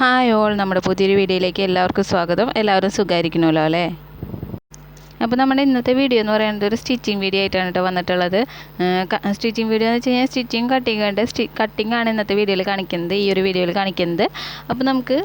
Hi all നമ്മുടെ പുതിയൊരു വീഡിയോയിലേക്ക് എല്ലാവർക്കും സ്വാഗതം. എല്ലാവരും സുഖമായിരിക്കണമല്ലോ അല്ലേ? അപ്പോൾ നമ്മുടെ ഇന്നത്തെ വീഡിയോ എന്ന് പറയുന്നത് ഒരു സ്റ്റിച്ചിങ് വീഡിയോ ആയിട്ടാണ് കേട്ടോ വന്നിട്ടുള്ളത്. സ്റ്റിച്ചിങ് വീഡിയോ എന്ന് വെച്ച് കഴിഞ്ഞാൽ സ്റ്റിച്ചിങ് കട്ടിങ് ഉണ്ട്. സ്റ്റി കട്ടിങ് ആണ് ഇന്നത്തെ വീഡിയോയിൽ കാണിക്കുന്നത് ഈ ഒരു വീഡിയോയിൽ കാണിക്കുന്നത്. അപ്പോൾ നമുക്ക്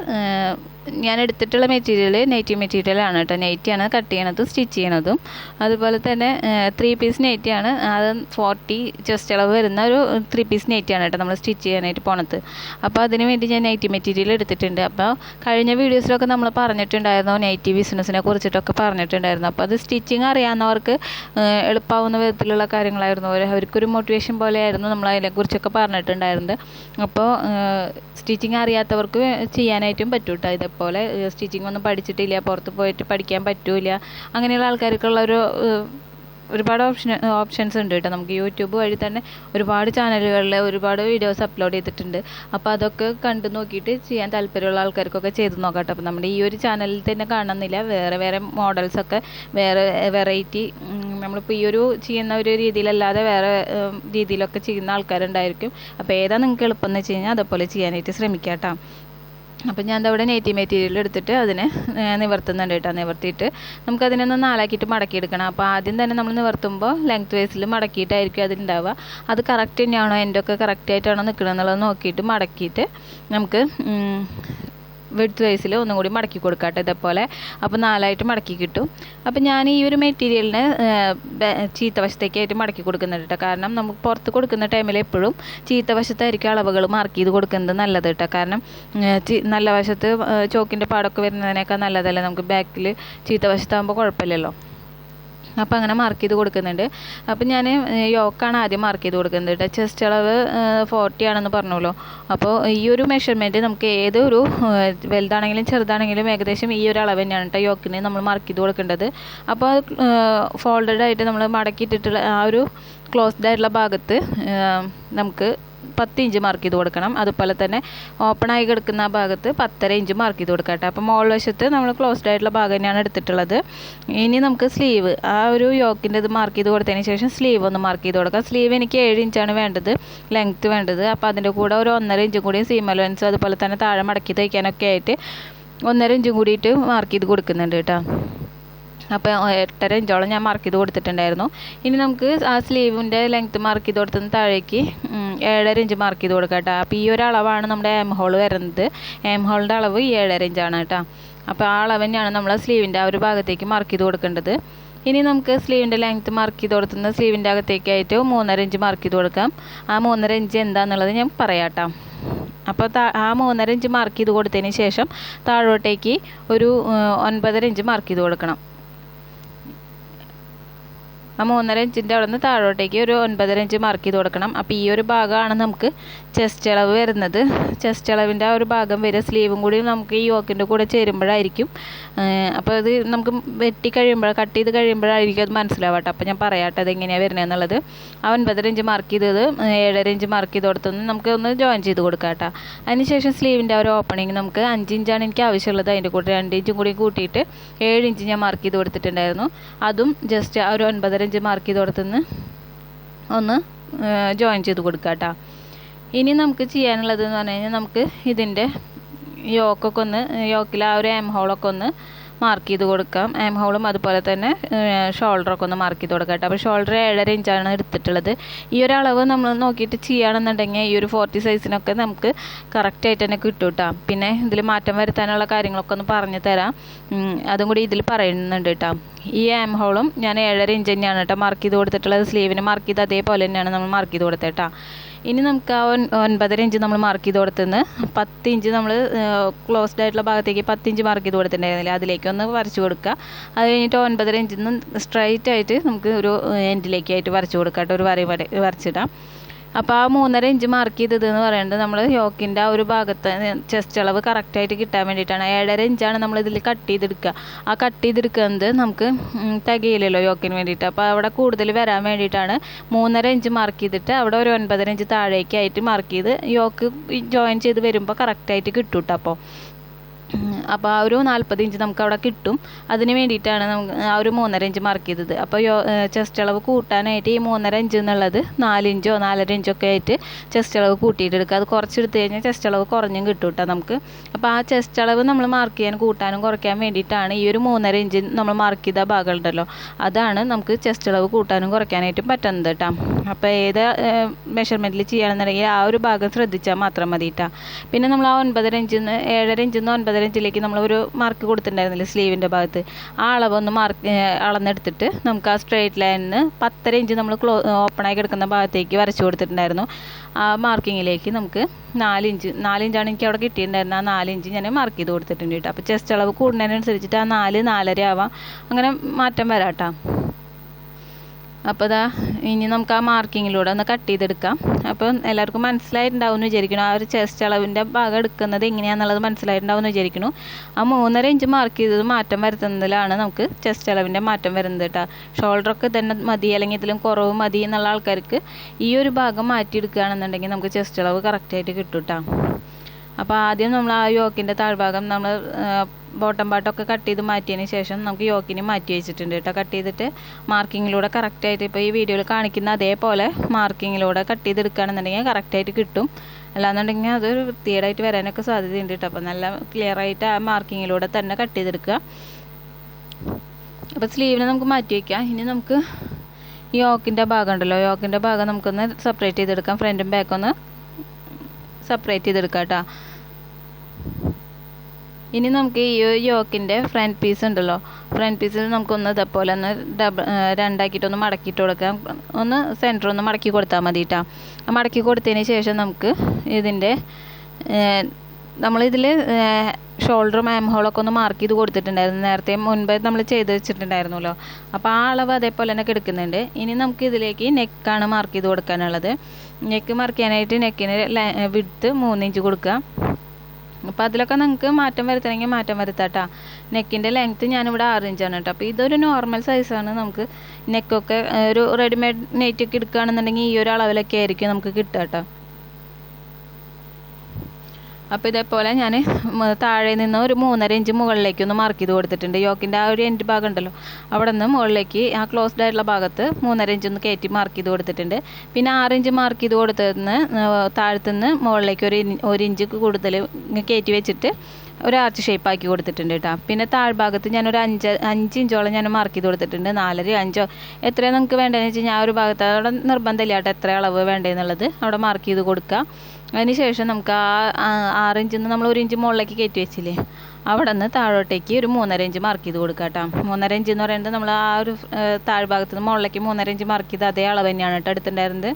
ഞാൻ എടുത്തിട്ടുള്ള മെറ്റീരിയൽ നെറ്റി മെറ്റീരിയൽ ആണ് കേട്ടോ. നെറ്റിയാണ് കട്ട് ചെയ്യണതും സ്റ്റിച്ച് ചെയ്യണതും. അതുപോലെ തന്നെ ത്രീ പീസ് നെറ്റിയാണ് അത് ഫോർട്ടി ചെസ്റ്റ് അളവ് വരുന്ന ഒരു ത്രീ പീസ് നെറ്റിയാണ് കേട്ടോ നമ്മൾ സ്റ്റിച്ച് ചെയ്യാനായിട്ട് പോണത്. അപ്പോൾ അതിന് വേണ്ടി ഞാൻ നൈറ്റി മെറ്റീരിയൽ എടുത്തിട്ടുണ്ട്. അപ്പോൾ കഴിഞ്ഞ വീഡിയോസിലൊക്കെ നമ്മൾ പറഞ്ഞിട്ടുണ്ടായിരുന്നു നൈറ്റി ബിസിനസ്സിനെ കുറിച്ചിട്ടൊക്കെ പറഞ്ഞിട്ടുണ്ടായിരുന്നു. അപ്പോൾ അത് സ്റ്റിച്ചിങ് അറിയാവുന്നവർക്ക് എളുപ്പമാവുന്ന വിധത്തിലുള്ള കാര്യങ്ങളായിരുന്നു. അവർ അവർക്കൊരു മോട്ടിവേഷൻ പോലെയായിരുന്നു നമ്മൾ അതിനെക്കുറിച്ചൊക്കെ പറഞ്ഞിട്ടുണ്ടായിരുന്നത്. അപ്പോൾ സ്റ്റിച്ചിങ് അറിയാത്തവർക്ക് ചെയ്യാനായിട്ടും പറ്റൂട്ടോ കേട്ടോ ഇതേപോലെ സ്റ്റിച്ചിങ് ഒന്നും പഠിച്ചിട്ടില്ല പുറത്ത് പോയിട്ട് പഠിക്കാൻ പറ്റൂല അങ്ങനെയുള്ള ആൾക്കാർക്കുള്ള ഒരു ഒരുപാട് ഓപ്ഷൻ ഓപ്ഷൻസ് ഉണ്ട് കേട്ടോ. നമുക്ക് യൂട്യൂബ് വഴി തന്നെ ഒരുപാട് ചാനലുകളിൽ ഒരുപാട് വീഡിയോസ് അപ്ലോഡ് ചെയ്തിട്ടുണ്ട്. അപ്പോൾ അതൊക്കെ കണ്ടു നോക്കിയിട്ട് ചെയ്യാൻ താല്പര്യമുള്ള ആൾക്കാർക്കൊക്കെ ചെയ്ത് നോക്കാം കേട്ടോ. അപ്പോൾ നമ്മുടെ ഈ ഒരു ചാനലിൽ തന്നെ കാണുന്നില്ല. വേറെ വേറെ മോഡൽസൊക്കെ വേറെ വെറൈറ്റി നമ്മളിപ്പോൾ ഈ ഒരു ചെയ്യുന്ന ഒരു രീതിയിലല്ലാതെ വേറെ രീതിയിലൊക്കെ ചെയ്യുന്ന ആൾക്കാരുണ്ടായിരിക്കും. അപ്പോൾ ഏതാ നിങ്ങൾക്ക് എളുപ്പം എന്ന് വെച്ച് കഴിഞ്ഞാൽ അതേപോലെ ചെയ്യാനായിട്ട് ശ്രമിക്കാം കേട്ടോ. അപ്പം ഞാൻ അവിടെ നെയ്റ്റി മെറ്റീരിയൽ എടുത്തിട്ട് അതിനെ നിവർത്തുന്നുണ്ട് കേട്ടോ. നിവർത്തിയിട്ട് നമുക്കതിനെ ഒന്ന് നാലാക്കിയിട്ട് മടക്കിയെടുക്കണം. അപ്പോൾ ആദ്യം തന്നെ നമ്മൾ നിവർത്തുമ്പോൾ ലെങ്ത് വൈസിൽ മടക്കിയിട്ടായിരിക്കും അതിലുണ്ടാവുക. അത് കറക്റ്റ് തന്നെയാണോ? എന്റെ ഒക്കെ കറക്റ്റ് ആയിട്ടാണോ നിൽക്കണം എന്നുള്ളത് നോക്കിയിട്ട് മടക്കിയിട്ട് നമുക്ക് വിഡ്ത്ത് വൈസിൽ ഒന്നും കൂടി മടക്കി കൊടുക്കാട്ടെ ഇതേപോലെ. അപ്പോൾ നാലായിട്ട് മടക്കി കിട്ടും. അപ്പോൾ ഞാൻ ഈ ഒരു മെറ്റീരിയലിന് ചീത്ത വശത്തേക്കായിട്ട് മടക്കി കൊടുക്കുന്നുണ്ട് കേട്ടോ കാരണം നമുക്ക് പുറത്ത് കൊടുക്കുന്ന ടൈമിൽ എപ്പോഴും ചീത്ത വശത്തായിരിക്കും അളവുകൾ മാർക്ക് ചെയ്ത് കൊടുക്കുന്നത് നല്ലത് കേട്ടോ കാരണം നല്ല വശത്ത് ചോക്കിന്റെ പാടൊക്കെ വരുന്നതിനേക്കാൾ നല്ലതല്ലേ നമുക്ക് ബാക്കിൽ ചീത്ത വശത്താകുമ്പോൾ കുഴപ്പമില്ലല്ലോ. അപ്പോൾ അങ്ങനെ മാർക്ക് ചെയ്ത് കൊടുക്കുന്നുണ്ട്. അപ്പോൾ ഞാൻ യോക്കാണ് ആദ്യം മാർക്ക് ചെയ്ത് കൊടുക്കുന്നത് കേട്ടോ ചെസ്റ്റ് അളവ് ഫോർട്ടി ആണെന്ന് പറഞ്ഞല്ലോ. അപ്പോൾ ഈ ഒരു മെഷർമെന്റ് നമുക്ക് ഏതൊരു വലുതാണെങ്കിലും ചെറുതാണെങ്കിലും ഏകദേശം ഈ ഒരു അളവ് തന്നെയാണ് കേട്ടോ യോക്കിന് നമ്മൾ മാർക്ക് ചെയ്ത് കൊടുക്കേണ്ടത്. അപ്പോൾ ഫോൾഡഡ് ആയിട്ട് നമ്മൾ മടക്കിയിട്ടിട്ടുള്ള ആ ഒരു ക്ലോസ്ഡ് ആയിട്ടുള്ള ഭാഗത്ത് നമുക്ക് പത്ത് ഇഞ്ച് മാർക്ക് ചെയ്ത് കൊടുക്കണം. അതുപോലെ തന്നെ ഓപ്പണായി കിടക്കുന്ന ഭാഗത്ത് പത്തര ഇഞ്ച് മാർക്ക് ചെയ്ത് കൊടുക്കാം കേട്ടോ. അപ്പോൾ മോൾ വശത്ത് നമ്മൾ ക്ലോസ്ഡ് ആയിട്ടുള്ള ഭാഗം തന്നെയാണ് എടുത്തിട്ടുള്ളത്. ഇനി നമുക്ക് സ്ലീവ് ആ ഒരു യോക്കിന്റെ ഇത് മാർക്ക് ചെയ്ത് കൊടുത്തതിന് ശേഷം സ്ലീവ് ഒന്ന് മാർക്ക് ചെയ്ത് കൊടുക്കാം. സ്ലീവ് എനിക്ക് ഏഴ് ഇഞ്ചാണ് വേണ്ടത് ലെങ്ത്ത് വേണ്ടത്. അപ്പോൾ അതിന്റെ കൂടെ ഒരു ഒന്നര ഇഞ്ചും കൂടി സീം അലവൻസ് അതുപോലെ തന്നെ താഴെ മടക്കി തയ്ക്കാനൊക്കെ ആയിട്ട് ഒന്നര ഇഞ്ചും കൂടിയിട്ട് മാർക്ക് ചെയ്ത് കൊടുക്കുന്നുണ്ട് കേട്ടോ. അപ്പോൾ എട്ടര ഇഞ്ചോളം ഞാൻ മാർക്ക് ചെയ്ത് കൊടുത്തിട്ടുണ്ടായിരുന്നു. ഇനി നമുക്ക് ആ സ്ലീവിന്റെ ലെങ്ത്ത് മാർക്ക് ചെയ്ത് കൊടുത്തതിന് താഴേക്ക് ഏഴര ഇഞ്ച് മാർക്ക് ചെയ്ത് കൊടുക്കാം കേട്ടോ. അപ്പോൾ ഈ ഒരു അളവാണ് നമ്മുടെ എം ഹോൾ വരുന്നത്. എം ഹോളിന്റെ അളവ് ഏഴര ഇഞ്ചാണ് കേട്ടോ. അപ്പോൾ ആ അളവ് തന്നെയാണ് നമ്മൾ സ്ലീവിന്റെ ആ ഒരു ഭാഗത്തേക്ക് മാർക്ക് ചെയ്ത് കൊടുക്കേണ്ടത്. ഇനി നമുക്ക് സ്ലീവിന്റെ ലെങ്ത്ത് മാർക്ക് ചെയ്ത് കൊടുത്തുന്ന സ്ലീവിന്റെ അകത്തേക്കായിട്ട് മൂന്നര ഇഞ്ച് മാർക്ക് ചെയ്ത് കൊടുക്കാം. ആ മൂന്നര ഇഞ്ച് എന്താണെന്നുള്ളത് ഞാൻ പറയാം കേട്ടോ. അപ്പോൾ ആ മൂന്നര ഇഞ്ച് മാർക്ക് ചെയ്ത് കൊടുത്തതിന് ശേഷം താഴോട്ടേക്ക് ഒരു ഒൻപതര ഇഞ്ച് മാർക്ക് ചെയ്ത് കൊടുക്കണം. ആ മൂന്നര ഇഞ്ചിന്റെ അവിടെ നിന്ന് താഴോട്ടേക്ക് ഒരു ഒൻപതര ഇഞ്ച് മാർക്ക് ചെയ്ത് കൊടുക്കണം. അപ്പോൾ ഈ ഒരു ഭാഗമാണ് നമുക്ക് ചെസ്റ്റ് ഇളവ് വരുന്നത്. ചെസ്റ്റ് അളവിന്റെ ആ ഒരു ഭാഗം വരിക സ്ലീവും കൂടി നമുക്ക് ഈ യോക്കിന്റെ കൂടെ ചേരുമ്പോഴായിരിക്കും. അപ്പോൾ അത് നമുക്ക് വെട്ടി കഴിയുമ്പോൾ കട്ട് ചെയ്ത് കഴിയുമ്പോഴായിരിക്കും അത് മനസ്സിലാവട്ടെ അപ്പോൾ ഞാൻ പറയാട്ടെ അത് എങ്ങനെയാണ് വരുന്നത് എന്നുള്ളത്. ആ ഒൻപതര ഇഞ്ച് മാർക്ക് ചെയ്തത് ഏഴര ഇഞ്ച് മാർക്ക് ചെയ്ത് കൊടുത്തൊന്ന് നമുക്ക് ഒന്ന് ജോയിൻ ചെയ്ത് കൊടുക്കാം കേട്ടോ. അതിനുശേഷം സ്ലീവിന്റെ ആ ഒരു ഓപ്പണിങ് നമുക്ക് അഞ്ച് ഇഞ്ചാണ് എനിക്ക് ആവശ്യമുള്ളത്. അതിന്റെ കൂടെ രണ്ട് ഇഞ്ചും കൂടി കൂട്ടിയിട്ട് ഏഴ് ഇഞ്ച് ഞാൻ മാർക്ക് ചെയ്ത് കൊടുത്തിട്ടുണ്ടായിരുന്നു. അതും ജസ്റ്റ് ആ ഒരു ഒൻപതര ഇഞ്ച് മാർക്ക് ചെയ്ത് കൊടുത്തുനിന്ന് ഒന്ന് ജോയിൻ ചെയ്ത് കൊടുക്കുക കേട്ടോ ഇനി നമുക്ക് ചെയ്യാനുള്ളത് എന്ന് പറഞ്ഞു കഴിഞ്ഞാൽ നമുക്ക് ഇതിന്റെ യോക്കൊക്കെ ഒന്ന് യോക്കിൽ ആ ഒരു എം ഹോളൊക്കെ ഒന്ന് മാർക്ക് ചെയ്ത് കൊടുക്കാം. ആം ഹോളും അതുപോലെ തന്നെ ഷോൾഡറൊക്കെ ഒന്ന് മാർക്ക് ചെയ്ത് കൊടുക്കാം കേട്ടോ. അപ്പോൾ ഷോൾഡർ ഏഴര ഇഞ്ചാണ് എടുത്തിട്ടുള്ളത്. ഈ ഒരു അളവ് നമ്മൾ നോക്കിയിട്ട് ചെയ്യുകയാണെന്നുണ്ടെങ്കിൽ ഈ ഒരു ഫോർട്ടി സൈസിനൊക്കെ നമുക്ക് കറക്റ്റായിട്ട് തന്നെ കിട്ടും കേട്ടോ. പിന്നെ ഇതിൽ മാറ്റം വരുത്താനുള്ള കാര്യങ്ങളൊക്കെ ഒന്ന് പറഞ്ഞു തരാം. അതും കൂടി ഇതിൽ പറയുന്നുണ്ട് കേട്ടോ. ഈ ആം ഹോളും ഞാൻ ഏഴര ഇഞ്ച് തന്നെയാണ് കേട്ടോ മാർക്ക് ചെയ്ത് കൊടുത്തിട്ടുള്ളത്. സ്ലീവിന് മാർക്ക് ചെയ്ത് അതേപോലെ തന്നെയാണ് നമ്മൾ മാർക്ക് ചെയ്ത് കൊടുത്തത് കേട്ടോ. ഇനി നമുക്ക് ആ ഒൻപതര ഇഞ്ച് നമ്മൾ മാർക്ക് ചെയ്ത് കൊടുത്തുനിന്ന് പത്ത് ഇഞ്ച് നമ്മൾ ക്ലോസ്ഡ് ആയിട്ടുള്ള ഭാഗത്തേക്ക് പത്ത് ഇഞ്ച് മാർക്ക് ചെയ്ത് കൊടുത്തിട്ടുണ്ടായിരുന്നില്ല? അതിലേക്ക് ഒന്ന് വരച്ചു കൊടുക്കുക. അത് കഴിഞ്ഞിട്ട് ഒൻപതര ഇഞ്ചിൽ നിന്ന് സ്ട്രൈറ്റ് ആയിട്ട് നമുക്ക് ഒരു എൻഡിലേക്കായിട്ട് വരച്ച് കൊടുക്കാട്ടോ ഒരു വര വരച്ചിടാം. അപ്പോൾ ആ മൂന്നര ഇഞ്ച് മാർക്ക് ചെയ്തത് എന്ന് പറയുന്നത് നമ്മൾ യോക്കിന്റെ ആ ഒരു ഭാഗത്ത് ചെസ്റ്റ് അളവ് കറക്റ്റായിട്ട് കിട്ടാൻ വേണ്ടിയിട്ടാണ്. ഏഴര ഇഞ്ചാണ് നമ്മൾ ഇതിൽ കട്ട് ചെയ്തെടുക്കുക. ആ കട്ട് ചെയ്തെടുക്കുന്നത് നമുക്ക് തികയില്ലല്ലോ യോക്കിന് വേണ്ടിയിട്ട്. അപ്പോൾ അവിടെ കൂടുതൽ വരാൻ വേണ്ടിയിട്ടാണ് മൂന്നര ഇഞ്ച് മാർക്ക് ചെയ്തിട്ട് അവിടെ ഒരു ഒൻപതര ഇഞ്ച് താഴേക്കായിട്ട് മാർക്ക് ചെയ്ത് യോക്ക് ജോയിൻ ചെയ്ത് വരുമ്പോൾ കറക്റ്റായിട്ട് കിട്ടും കേട്ടോ അപ്പോൾ അപ്പോൾ ആ ഒരു നാൽപ്പത് ഇഞ്ച് നമുക്ക് അവിടെ കിട്ടും. അതിന് വേണ്ടിയിട്ടാണ് ആ ഒരു മൂന്നര ഇഞ്ച് മാർക്ക് ചെയ്തത്. അപ്പോൾ യോ ചെസ്റ്റ് അളവ് കൂട്ടാനായിട്ട് ഈ മൂന്നര ഇഞ്ച് എന്നുള്ളത് നാലിഞ്ചോ നാലര ഇഞ്ചോ ഒക്കെ ആയിട്ട് ചെസ്റ്റ് അളവ് കൂട്ടിയിട്ട് എടുക്കുക. അത് കുറച്ചെടുത്ത് കഴിഞ്ഞാൽ ചെസ്റ്റ് അളവ് കുറഞ്ഞും കിട്ടും കേട്ടോ നമുക്ക്. അപ്പോൾ ആ ചെസ്റ്റ് അളവ് നമ്മൾ മാർക്ക് ചെയ്യാൻ കൂട്ടാനും കുറയ്ക്കാൻ വേണ്ടിയിട്ടാണ് ഈ ഒരു മൂന്നര ഇഞ്ച് നമ്മൾ മാർക്ക് ചെയ്ത ഭാഗം ഉണ്ടല്ലോ. അതാണ് നമുക്ക് ചെസ്റ്റ് അളവ് കൂട്ടാനും കുറയ്ക്കാനായിട്ടും പറ്റുന്നത് കേട്ടോ അപ്പോൾ ഏത് മെഷർമെന്റിൽ ചെയ്യുകയാണെന്നുണ്ടെങ്കിൽ ആ ഒരു ഭാഗം ശ്രദ്ധിച്ചാൽ മാത്രം മതി കേട്ടോ പിന്നെ നമ്മൾ ആ ഒൻപതര ഇഞ്ചിൽ നിന്ന് ഏഴര ഇഞ്ചിൽ നിന്ന് ഒൻപതര ഇഞ്ചിലേക്ക് നമ്മൾ ഒരു മാർക്ക് കൊടുത്തിട്ടുണ്ടായിരുന്നില്ലേ സ്ലീവിന്റെ ഭാഗത്ത്. ആ അളവൊന്ന് മാർക്ക് അളന്നെടുത്തിട്ട് നമുക്ക് ആ സ്ട്രെയിറ്റ് ലൈനിന് പത്തര ഇഞ്ച് നമ്മൾ ക്ലോ ഓപ്പണായി കിടക്കുന്ന ഭാഗത്തേക്ക് വരച്ചു കൊടുത്തിട്ടുണ്ടായിരുന്നു. ആ മാർക്കിങ്ങിലേക്ക് നമുക്ക് നാലിഞ്ച് നാലിഞ്ചാണ് എനിക്ക് അവിടെ കിട്ടിയിട്ടുണ്ടായിരുന്നത്. ആ നാലിഞ്ച് ഞാൻ മാർക്ക് ചെയ്ത് കൊടുത്തിട്ടുണ്ട് കേട്ടോ. അപ്പോൾ ചെസ്റ്റ് അളവ് കൂടുന്നതിനനുസരിച്ചിട്ട് ആ നാല് നാലര ആവാം. അങ്ങനെ മാറ്റം വരാം കേട്ടോ. അപ്പോൾ ഇതാ ഇനി നമുക്ക് ആ മാർക്കിങ്ങിലൂടെ ഒന്ന് കട്ട് ചെയ്തെടുക്കാം. അപ്പോൾ എല്ലാവർക്കും മനസ്സിലായിട്ടുണ്ടാവും എന്ന് വിചാരിക്കണം ആ ഒരു ചെസ്റ്റ് അളവിന്റെ ഭാഗം എടുക്കുന്നത് എങ്ങനെയാണെന്നുള്ളത് മനസ്സിലായിട്ടുണ്ടാവും എന്ന് വിചാരിക്കുന്നു. ആ മൂന്നര ഇഞ്ച് മാർക്ക് ചെയ്തത് മാറ്റം വരുത്തുന്നതിലാണ് നമുക്ക് ചെസ്റ്റ് അളവിന്റെ മാറ്റം വരുന്നത് കേട്ടോ. ഷോൾഡറൊക്കെ തന്നെ മതി അല്ലെങ്കിൽ ഇതിലും കുറവ് മതി എന്നുള്ള ആൾക്കാർക്ക് ഈ ഒരു ഭാഗം മാറ്റിയെടുക്കുകയാണെന്നുണ്ടെങ്കിൽ നമുക്ക് ചെസ്റ്റ് അളവ് കറക്റ്റായിട്ട് കിട്ടും കേട്ടോ. അപ്പോൾ ആദ്യം നമ്മൾ ആ യോക്കിന്റെ താഴ്ഭാഗം നമ്മൾ ബോട്ടം പാട്ടൊക്കെ കട്ട് ചെയ്ത് മാറ്റിയതിന് ശേഷം നമുക്ക് യോക്കിനെ മാറ്റി വെച്ചിട്ടുണ്ട് കേട്ടോ. കട്ട് ചെയ്തിട്ട് മാർക്കിങ്ങിലൂടെ കറക്റ്റായിട്ട് ഇപ്പോൾ ഈ വീഡിയോയിൽ കാണിക്കുന്ന അതേപോലെ മാർക്കിങ്ങിലൂടെ കട്ട് ചെയ്തെടുക്കുകയാണെന്നുണ്ടെങ്കിൽ കറക്റ്റായിട്ട് കിട്ടും. അല്ലാന്നുണ്ടെങ്കിൽ അതൊരു വൃത്തികേടായിട്ട് വരാനൊക്കെ സാധ്യതയുണ്ട് കേട്ടോ. അപ്പോൾ നല്ല ക്ലിയർ ആയിട്ട് ആ മാർക്കിങ്ങിലൂടെ തന്നെ കട്ട് ചെയ്തെടുക്കുക. അപ്പോൾ സ്ലീവിനെ നമുക്ക് മാറ്റി വയ്ക്കാം ഇനി നമുക്ക് ഈ യോക്കിന്റെ ഭാഗം ഉണ്ടല്ലോ. യോക്കിന്റെ ഭാഗം നമുക്കൊന്ന് സെപ്പറേറ്റ് ചെയ്തെടുക്കാം. ഫ്രണ്ടും ബാക്കും ഒന്ന് സെപ്പറേറ്റ് ചെയ്തെടുക്കാം കേട്ടോ ഇനി നമുക്ക് ഈ ഒരു യോക്കിന്റെ ഫ്രണ്ട് പീസ് ഉണ്ടല്ലോ. ഫ്രണ്ട് പീസിൽ നമുക്കൊന്ന് ഇതേപോലെ ഒന്ന് ഡബിൾ രണ്ടാക്കിയിട്ടൊന്ന് മടക്കിയിട്ട് കൊടുക്കാം. ഒന്ന് സെന്റർ ഒന്ന് മടക്കി കൊടുത്താൽ മതി കേട്ടോ മടക്കി കൊടുത്തതിന് ശേഷം നമുക്ക് ഇതിന്റെ നമ്മളിതിൽ ഷോൾഡറും ആം ഹോളൊക്കെ ഒന്ന് മാർക്ക് ചെയ്ത് കൊടുത്തിട്ടുണ്ടായിരുന്നു. നേരത്തെ മുൻപേ നമ്മൾ ചെയ്ത് വെച്ചിട്ടുണ്ടായിരുന്നല്ലോ. അപ്പോൾ ആ അളവ് അതേപോലെ തന്നെ കിടക്കുന്നുണ്ട്. ഇനി നമുക്ക് ഇതിലേക്ക് നെക്കാണ് മാർക്ക് ചെയ്ത് കൊടുക്കാനുള്ളത്. നെക്ക് മാർക്ക് ചെയ്യാനായിട്ട് നെക്കിന് വിടുത്ത് മൂന്നിഞ്ച് കൊടുക്കുക. അപ്പോൾ അതിലൊക്കെ നിങ്ങൾക്ക് മാറ്റം വരുത്തണമെങ്കിൽ മാറ്റം വരുത്താട്ടാ. നെക്കിന്റെ ലെങ്ത്ത് ഞാനിവിടെ ആറ് ഇഞ്ചാണ് കേട്ടോ. അപ്പോൾ ഇതൊരു നോർമൽ സൈസാണ് നമുക്ക് നെക്കൊക്കെ ഒരു റെഡിമെയ്ഡ് നെറ്റൊക്കെ എടുക്കുകയാണെന്നുണ്ടെങ്കിൽ ഈ ഒരു അളവിലൊക്കെ ആയിരിക്കും നമുക്ക് കിട്ടുക കേട്ടോ. അപ്പോൾ ഇതേപോലെ ഞാൻ താഴെ നിന്ന് ഒരു മൂന്നര ഇഞ്ച് മുകളിലേക്ക് ഒന്ന് മാർക്ക് ചെയ്ത് കൊടുത്തിട്ടുണ്ട്. യോക്കിന്റെ ആ ഒരു എൻഡ് ഭാഗം ഉണ്ടല്ലോ. അവിടെ നിന്ന് മുകളിലേക്ക് ആ ക്ലോസ്ഡ് ആയിട്ടുള്ള ഭാഗത്ത് മൂന്നര ഇഞ്ച് ഒന്ന് കയറ്റി മാർക്ക് ചെയ്ത് കൊടുത്തിട്ടുണ്ട്. പിന്നെ ആറ് ഇഞ്ച് മാർക്ക് ചെയ്ത് താഴത്തു നിന്ന് മുകളിലേക്ക് ഒരു ഒരു ഇഞ്ച് കൂടുതൽ കയറ്റി വെച്ചിട്ട് ഒരു ആർച്ച് ഷേപ്പ് ആക്കി കൊടുത്തിട്ടുണ്ട് കേട്ടോ പിന്നെ താഴ്ഭാഗത്ത് ഞാനൊരു അഞ്ച് അഞ്ച് ഇഞ്ചോളം ഞാൻ മാർക്ക് ചെയ്ത് കൊടുത്തിട്ടുണ്ട്. നാലര അഞ്ചോ എത്രയാണ് നിങ്ങൾക്ക് വേണ്ടതെന്ന് വെച്ച് കഴിഞ്ഞാൽ ആ ഒരു ഭാഗത്ത് അവിടെ നിർബന്ധമില്ല കേട്ടോ എത്ര അളവ് വേണ്ടതെന്നുള്ളത് അവിടെ മാർക്ക് ചെയ്ത് കൊടുക്കുക അതിന് ശേഷം നമുക്ക് ആ ആറ് ഇഞ്ചിൽ നിന്ന് നമ്മൾ ഒരു ഇഞ്ച് മുകളിലേക്ക് കയറ്റി വെച്ചില്ലേ? അവിടെ നിന്ന് താഴോട്ടേക്ക് ഒരു മൂന്നര ഇഞ്ച് മാർക്ക് ചെയ്ത് കൊടുക്കുക കേട്ടോ മൂന്നര ഇഞ്ച് എന്ന് പറയുന്നത് നമ്മൾ ആ ഒരു താഴ്ഭാഗത്ത് നിന്ന് മുകളിലേക്ക് മൂന്നര ഇഞ്ച് മാർക്ക് ചെയ്ത് അതേ അളവ് തന്നെയാണ് കേട്ടോ എടുത്തിട്ടുണ്ടായിരുന്നത്.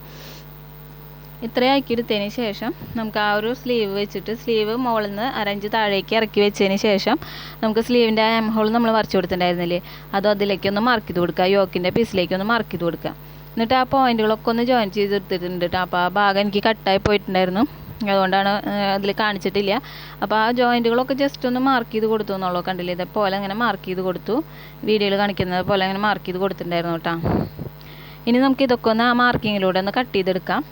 ഇത്രയും ആക്കിയെടുത്തതിന് ശേഷം നമുക്ക് ആ ഒരു സ്ലീവ് വെച്ചിട്ട് സ്ലീവ് മുകളിൽ നിന്ന് അരഞ്ച് താഴേക്ക് ഇറക്കി വെച്ചതിന് ശേഷം നമുക്ക് സ്ലീവിന്റെ ആ എം ഹോൾ നമ്മൾ വരച്ച് കൊടുത്തിട്ടുണ്ടായിരുന്നില്ലേ? അതും അതിലേക്കൊന്ന് മാർക്ക് ചെയ്ത് കൊടുക്കുക യോക്കിന്റെ പീസിലേക്കൊന്ന് മാർക്ക് ചെയ്ത് കൊടുക്കുക എന്നിട്ട് ആ പോയിന്റുകളൊക്കെ ഒന്ന് ജോയിൻ ചെയ്തെടുത്തിട്ടുണ്ട് കേട്ടോ അപ്പോൾ ആ ഭാഗം എനിക്ക് കട്ടായി പോയിട്ടുണ്ടായിരുന്നു. അതുകൊണ്ടാണ് അതിൽ കാണിച്ചിട്ടില്ല. അപ്പോൾ ആ ജോയിന്റുകളൊക്കെ ജസ്റ്റ് ഒന്ന് മാർക്ക് ചെയ്ത് കൊടുത്തു എന്നുള്ളൂ. കണ്ടില്ലേ? ഇതേപോലെ അങ്ങനെ മാർക്ക് ചെയ്ത് കൊടുത്തു. വീഡിയോയിൽ കാണിക്കുന്നത് പോലെ അങ്ങനെ മാർക്ക് ചെയ്ത് കൊടുത്തിട്ടുണ്ടായിരുന്നു കേട്ടോ ഇനി നമുക്ക് ഇതൊക്കെ ഒന്ന് ആ മാർക്കിങ്ങിലൂടെ ഒന്ന് കട്ട് ചെയ്തെടുക്കാം.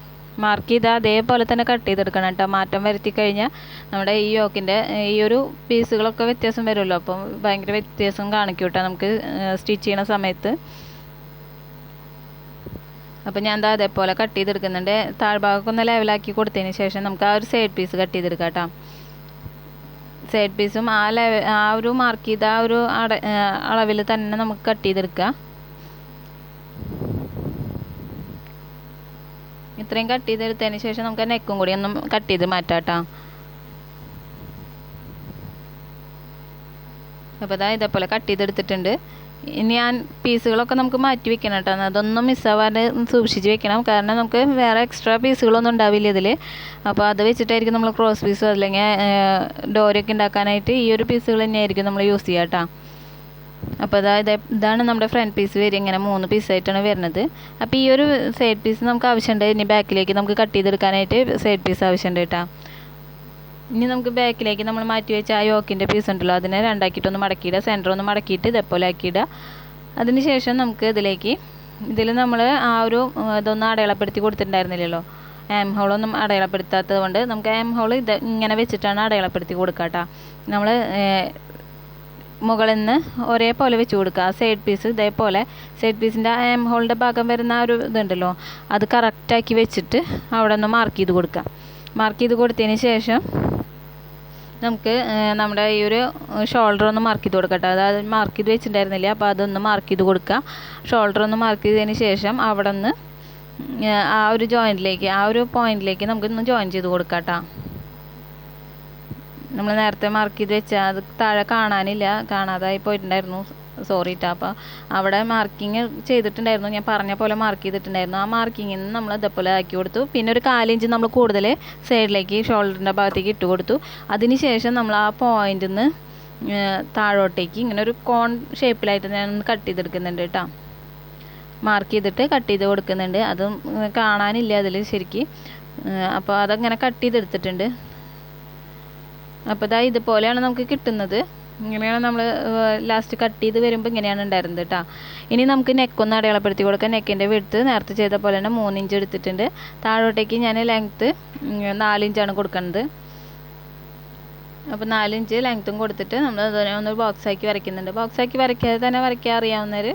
മാർക്ക് ചെയ്ത് അതേപോലെ തന്നെ കട്ട് ചെയ്തെടുക്കണം കേട്ടോ മാറ്റം വരുത്തി കഴിഞ്ഞാൽ നമ്മുടെ ഈ യോക്കിന്റെ ഈ ഒരു പീസുകളൊക്കെ വ്യത്യാസം വരുമല്ലോ. അപ്പം ഭയങ്കര വ്യത്യാസം കാണിക്കും കേട്ടോ നമുക്ക് സ്റ്റിച്ച് ചെയ്യണ സമയത്ത്. അപ്പോൾ ഞാൻ എന്താ അതേപോലെ കട്ട് ചെയ്തെടുക്കുന്നുണ്ട്. താഴ്ഭാഗമൊക്കെ ഒന്ന് ലെവലാക്കി കൊടുത്തതിന് ശേഷം നമുക്ക് ആ ഒരു സൈഡ് പീസ് കട്ട് ചെയ്തെടുക്കാം കേട്ടോ സൈഡ് പീസും ആ ലെവ ആ ഒരു മാർക്ക് ചെയ്ത ആ ഒരു അട അളവിൽ തന്നെ നമുക്ക് കട്ട് ചെയ്തെടുക്കുക ഇത്രയും കട്ട് ചെയ്തെടുത്തതിന് ശേഷം നമുക്ക് നെക്കും കൂടി ഒന്ന് കട്ട് ചെയ്ത് മാറ്റാം അപ്പോൾ ഇതാ ഇതേപോലെ കട്ട് ചെയ്തെടുത്തിട്ടുണ്ട്. ഇനി ഞാൻ പീസുകളൊക്കെ നമുക്ക് മാറ്റി വെക്കണം കേട്ടോ. അതൊന്നും മിസ്സാവാതെ സൂക്ഷിച്ച് വെക്കണം. കാരണം നമുക്ക് വേറെ എക്സ്ട്രാ പീസുകളൊന്നും ഉണ്ടാവില്ല ഇതിൽ അപ്പോൾ അത് വെച്ചിട്ടായിരിക്കും നമ്മൾ ക്രോസ് പീസോ അല്ലെങ്കിൽ ഡോരൊക്കെ ഉണ്ടാക്കാനായിട്ട് ഈ ഒരു പീസുകൾ തന്നെയായിരിക്കും നമ്മൾ യൂസ് ചെയ്യുക കേട്ടോ. അപ്പോൾ അതായത് ഇതാണ് നമ്മുടെ ഫ്രണ്ട് പീസ് വരിക ഇങ്ങനെ മൂന്ന് പീസായിട്ടാണ് വരുന്നത്. അപ്പോൾ ഈ ഒരു സൈഡ് പീസ് നമുക്ക് ആവശ്യമുണ്ട്. ഇനി ബാക്കിലേക്ക് നമുക്ക് കട്ട് ചെയ്തെടുക്കാനായിട്ട് സൈഡ് പീസ് ആവശ്യമുണ്ട് കേട്ടോ. ഇനി നമുക്ക് ബാക്കിലേക്ക് നമ്മൾ മാറ്റി വെച്ച ആ യോക്കിന്റെ പീസ് ഉണ്ടല്ലോ അതിനെ രണ്ടാക്കിയിട്ടൊന്ന് മടക്കിയിടുക. സെന്റർ ഒന്ന് മടക്കിയിട്ട് ഇതേപോലെ ആക്കിയിടുക അതിന് ശേഷം നമുക്ക് ഇതിലേക്ക് ഇതിൽ നമ്മൾ ആ ഒരു ഇതൊന്നും അടയാളപ്പെടുത്തി കൊടുത്തിട്ടുണ്ടായിരുന്നില്ലല്ലോ. ആം ഹോളൊന്നും അടയാളപ്പെടുത്താത്തത് കൊണ്ട് നമുക്ക് ആം ഹോൾ ഇത് ഇങ്ങനെ വെച്ചിട്ടാണ് അടയാളപ്പെടുത്തി കൊടുക്കുക കേട്ടോ നമ്മൾ മുകളിൽ നിന്ന് ഒരേപോലെ വെച്ച് കൊടുക്കുക. ആ സൈഡ് പീസ് ഇതേപോലെ സൈഡ് പീസിന്റെ ആം ഹോളിന്റെ ഭാഗം വരുന്ന ആ ഒരു ഇതുണ്ടല്ലോ അത് കറക്റ്റാക്കി വെച്ചിട്ട് അവിടെ ഒന്ന് മാർക്ക് ചെയ്ത് കൊടുക്കുക. മാർക്ക് ചെയ്ത് കൊടുത്തതിന് ശേഷം നമുക്ക് നമ്മുടെ ഈ ഒരു ഷോൾഡർ ഒന്ന് മാർക്ക് ചെയ്ത് കൊടുക്കട്ടെ. അതായത് മാർക്ക് ചെയ്ത് വെച്ചിട്ടുണ്ടായിരുന്നില്ല? അപ്പോൾ അതൊന്ന് മാർക്ക് ചെയ്ത് കൊടുക്കുക. ഷോൾഡർ ഒന്ന് മാർക്ക് ചെയ്തതിന് ശേഷം അവിടെ നിന്ന് ആ ഒരു ജോയിന്റിലേക്ക് ആ ഒരു പോയിന്റിലേക്ക് നമുക്കൊന്ന് ജോയിൻ ചെയ്ത് കൊടുക്കാം നമ്മൾ നേരത്തെ മാർക്ക് ചെയ്ത് വെച്ചാൽ അത് താഴെ കാണാനില്ല. കാണാതായി പോയിട്ടുണ്ടായിരുന്നു. സോറി അപ്പോൾ അവിടെ മാർക്കിങ് ചെയ്തിട്ടുണ്ടായിരുന്നു. ഞാൻ പറഞ്ഞ പോലെ മാർക്ക് ചെയ്തിട്ടുണ്ടായിരുന്നു. ആ മാർക്കിങ്ങിൽ നിന്ന് നമ്മൾ ഇതേപോലെ ആക്കി കൊടുത്തു. പിന്നെ ഒരു കാലിഞ്ച് നമ്മൾ കൂടുതൽ സൈഡിലേക്ക് ഷോൾഡറിന്റെ ഭാഗത്തേക്ക് ഇട്ട് കൊടുത്തു. അതിന് ശേഷം നമ്മൾ ആ പോയിന്റിൽ നിന്ന് താഴോട്ടേക്ക് ഇങ്ങനെ ഒരു കോൺ ഷേപ്പിലായിട്ട് ഞാൻ കട്ട് ചെയ്തെടുക്കുന്നുണ്ട് കേട്ടോ മാർക്ക് ചെയ്തിട്ട് കട്ട് ചെയ്ത് കൊടുക്കുന്നുണ്ട്. അതും കാണാനില്ല അതിൽ ശരിക്ക്. അപ്പോൾ അതങ്ങനെ കട്ട് ചെയ്തെടുത്തിട്ടുണ്ട്. അപ്പോൾ ഇതാ ഇതുപോലെയാണ് നമുക്ക് കിട്ടുന്നത്. ഇങ്ങനെയാണ് നമ്മൾ ലാസ്റ്റ് കട്ട് ചെയ്ത് വരുമ്പോൾ ഇങ്ങനെയാണ് ഉണ്ടായിരുന്നത് കേട്ടോ ഇനി നമുക്ക് നെക്കൊന്ന് അടയാളപ്പെടുത്തി കൊടുക്കാം. നെക്കിന്റെ വിടുത്ത് നേരത്തെ ചെയ്ത പോലെ തന്നെ മൂന്ന് ഇഞ്ച് എടുത്തിട്ടുണ്ട്. താഴോട്ടേക്ക് ഞാൻ ലെങ്ത്ത് നാലിഞ്ചാണ് കൊടുക്കുന്നത് അപ്പോൾ നാലിഞ്ച് ലെങ്ത്തും കൊടുത്തിട്ട് നമ്മൾ അതിനെ ഒന്ന് ബോക്സ് ആക്കി വരയ്ക്കുന്നുണ്ട്. ബോക്സ് ആക്കി വരയ്ക്കാതെ തന്നെ വരയ്ക്കാൻ അറിയാവുന്നവർ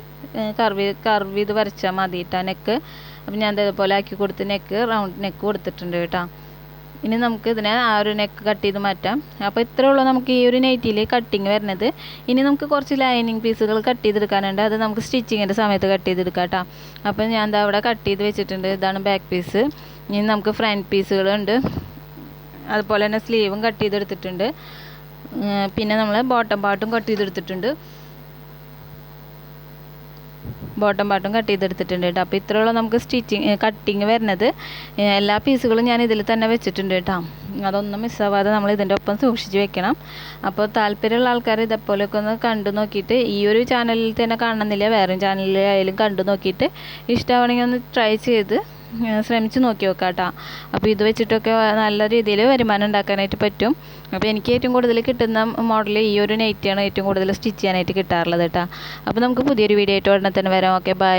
കർവ് കർവ് ഇത് വരച്ചാൽ മതി കേട്ടോ നെക്ക് അപ്പം ഞാൻ ഇതേപോലെ ആക്കി കൊടുത്ത് നെക്ക് റൗണ്ട് നെക്ക് കൊടുത്തിട്ടുണ്ട് കേട്ടോ ഇനി നമുക്ക് ഇതിനെ ആ ഒരു നെക്ക് കട്ട് ചെയ്ത് മാറ്റാം. അപ്പോൾ ഇത്രേ ഉള്ളൂ നമുക്ക് ഈ ഒരു നൈറ്റിയിൽ കട്ടിങ് വരുന്നത്. ഇനി നമുക്ക് കുറച്ച് ലൈനിങ് പീസുകൾ കട്ട് ചെയ്തെടുക്കാനുണ്ട്. അത് നമുക്ക് സ്റ്റിച്ചിങ്ങിന്റെ സമയത്ത് കട്ട് ചെയ്തെടുക്കാം കേട്ടോ അപ്പോൾ ഞാൻ എന്താ അവിടെ കട്ട് ചെയ്ത് വെച്ചിട്ടുണ്ട്. ഇതാണ് ബാക്ക് പീസ് ഇനി നമുക്ക് ഫ്രണ്ട് പീസുകളുണ്ട് അതുപോലെ തന്നെ സ്ലീവും കട്ട് ചെയ്തെടുത്തിട്ടുണ്ട്. പിന്നെ നമ്മൾ ബോട്ടം പാർട്ടും കട്ട് ചെയ്തെടുത്തിട്ടുണ്ട്. ബോട്ടം പാർട്ടും കട്ട് ചെയ്തെടുത്തിട്ടുണ്ട് കേട്ടോ. അപ്പോൾ ഇത്രയുള്ള നമുക്ക് സ്റ്റിച്ചിങ് കട്ടിങ് വരുന്നത്. എല്ലാ പീസുകളും ഞാൻ ഇതിൽ തന്നെ വെച്ചിട്ടുണ്ട് കേട്ടോ. അതൊന്നും മിസ്സാവാതെ നമ്മൾ ഇതിന്റെ ഒപ്പം സൂക്ഷിച്ച് വെക്കണം. അപ്പോൾ താല്പര്യമുള്ള ആൾക്കാർ ഇതേപോലെയൊക്കെ ഒന്ന് കണ്ടു നോക്കിയിട്ട് ഈ ഒരു ചാനലിൽ തന്നെ കാണണമെന്നില്ല വേറെ ചാനലിലായാലും കണ്ടു നോക്കിയിട്ട് ഇഷ്ടമാണെങ്കിൽ ഒന്ന് ട്രൈ ചെയ്ത് ശ്രമിച്ച് നോക്കി നോക്കാം കേട്ടോ അപ്പോൾ ഇത് വെച്ചിട്ടൊക്കെ നല്ല രീതിയിൽ വരുമാനം ഉണ്ടാക്കാനായിട്ട് പറ്റും. അപ്പോൾ എനിക്ക് ഏറ്റവും കൂടുതൽ കിട്ടുന്ന മോഡൽ ഈ ഒരു നൈറ്റിയാണ് ഏറ്റവും കൂടുതൽ സ്റ്റിച്ച് ചെയ്യാനായിട്ട് കിട്ടാറുള്ളത് കേട്ടോ അപ്പോൾ നമുക്ക് പുതിയൊരു വീഡിയോ ആയിട്ട് ഉടനെ തന്നെ വരാം. Okay bye